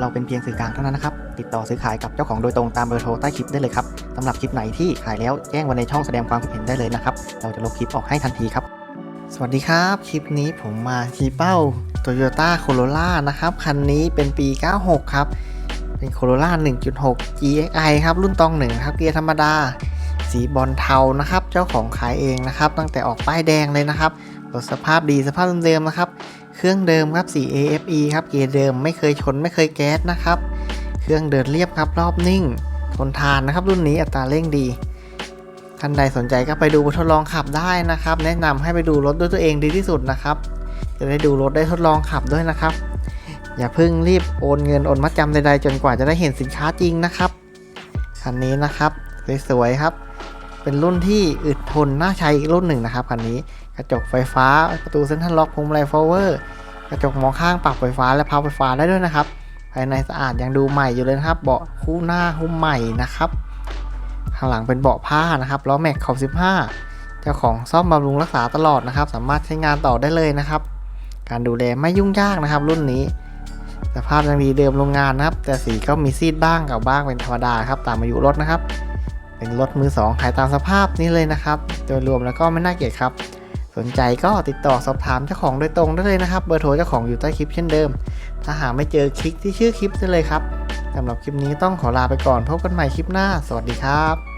เราเป็นเพียงสื่อกลางเท่านั้นนะครับ ติดต่อซื้อขายกับเจ้าของโดยตรงตามเบอร์โทรใต้คลิปได้เลยครับสำหรับคลิปไหนที่ขายแล้วแจ้งไว้ในช่องแสดงความคิดเห็นได้เลยนะครับ เราจะลบคลิปออกให้ทันทีครับ สวัสดีครับ คลิปนี้ผมมาชี้เป้า Toyota Corolla นะครับ คันนี้เป็นปี 96 ครับ เป็น Corolla 1.6 GXI ครับ รุ่นตองหนึ่งครับ เกียร์ธรรมดา สีบอลเทานะครับ เจ้าของขายเองนะครับ ตั้งแต่ออกป้ายแดงเลยนะครับรถสภาพดีสภาพเดิมๆนะครับ เครื่องเดิมครับสี AFE ครับ เกียร์เดิมไม่เคยชนไม่เคยแก๊สนะครับ เครื่องเดินเรียบครับรอบนิ่ง ทนทานนะครับ รุ่นนี้อัตราเร่งดี ท่านใดสนใจก็ไปดูทดลองขับได้นะครับ แนะนำให้ไปดูรถด้วยตัวเองดีที่สุดนะครับ จะได้ดูรถได้ทดลองขับด้วยนะครับ อย่าเพิ่งรีบโอนเงินโอนมัดจำใดๆจนกว่าจะได้เห็นสินค้าจริงนะครับคันนี้นะครับสวยๆครับ เป็นรุ่นที่อึดทนน่าใช้อีกรุ่นหนึ่งนะครับคันนี้กระจกไฟฟ้าประตูเซ็นทรัลล็อกพวงมาลัยโฟลเวอร์กระจกมองข้างปรับไฟฟ้าและพับไฟฟ้าได้ด้วยนะครับ ภายในสะอาดยังดูใหม่อยู่เลยนะครับ เบาะคู่หน้าหุ้มใหม่นะครับ ข้างหลังเป็นเบาะผ้านะครับล้อแม็กขอบ 15 เจ้าของซ่อมบำรุงรักษาตลอดนะครับ สามารถใช้งานต่อได้เลยนะครับ การดูแลไม่ยุ่งยากนะครับ รุ่นนี้สภาพยังดีเดิมโรงงานนะครับ แต่สีก็มีซีดบ้างเก่าบ้างเป็นธรรมดาครับตามอายุรถนะครับ เป็นรถมือสองขายตามสภาพนี้เลยนะครับ โดยรวมแล้วก็ไม่น่าเกลียดครับ สนใจก็ติดต่อสอบถามเจ้าของโดยตรงได้เลยนะครับ เบอร์โทรเจ้าของอยู่ใต้คลิปเช่นเดิม ถ้าหาไม่เจอคลิกที่ชื่อคลิปได้เลยครับสำหรับคลิปนี้ต้องขอลาไปก่อนพบกันใหม่คลิปหน้า สวัสดีครับ